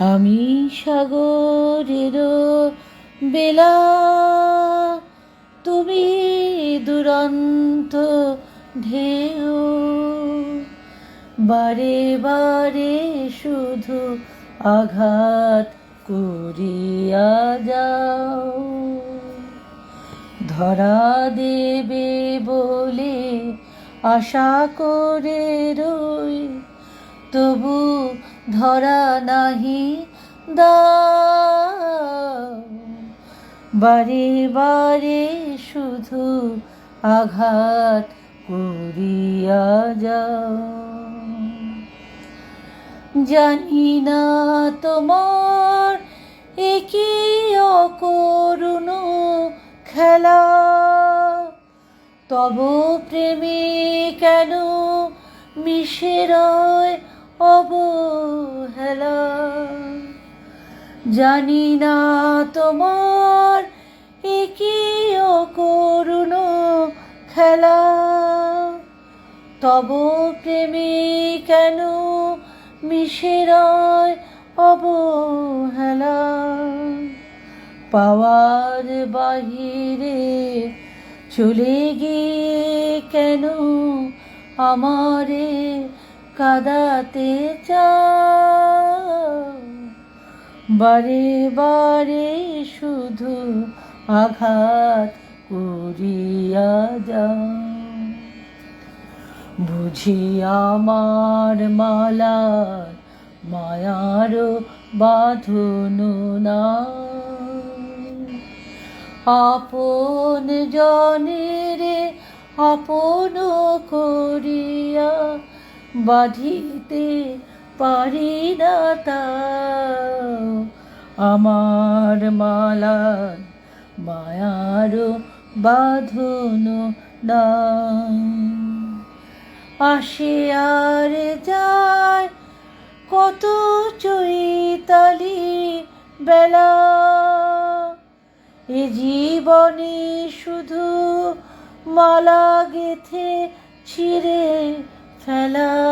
আমি সাগরের বেলা, তুমি দুরন্ত ঢেউ। বারে বারে শুধু আঘাত করিয়া যাও। ধরা দেবে বলে আশা করে রই, তবু ধরা নাহি বারে বারে শুধু আঘাত করিয়া যাও। জানি না তোমার একই অকরুণ খেলা। তব প্রেমে কেন মিশে রয় অবহেলা জানি না তোমার একই অকরুণ খেলা। তব প্রেমে কেন মিশে রয় অবহেলা? পাওয়ার বাহিরে চলে গিয়ে কেন আমারে কাদাতে চাও বারে বারে শুধু আঘাত করিয়া যাও। বুঝি আমার মালার মায়ার বাঁধন না আপন জনের আপন করিয়া বাঁধিতে পারি তাও আমার মালার মায়ার বাঁধন আসে আর যায় কত চৈতালি বেলা। এ জীবনে শুধু মালা গেথে ছিঁড়ে ফেলা।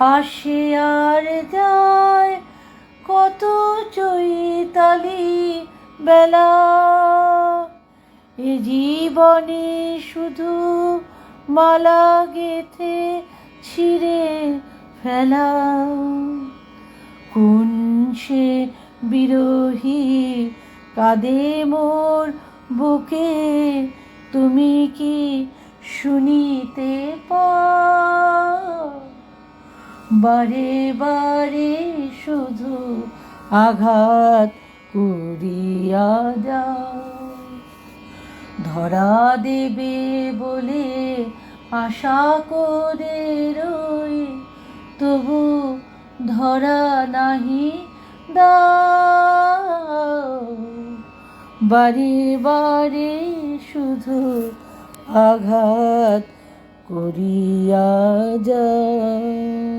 আসে আর যায় কত চৈতালি বেলা। এ জীবনে শুধু মালা গেথে ছিঁড়ে ফেলা। কোন সে বিরোহী কাঁদে মোর বুকে, তুমি কি শুনিতে পাও বারে বারে শুধু আঘাত করিয়া যাও ধরা দেবে বলে আশা করে রই, তবু ধরা নাহি বারে বারে শুধু আঘাত করিয়া যাও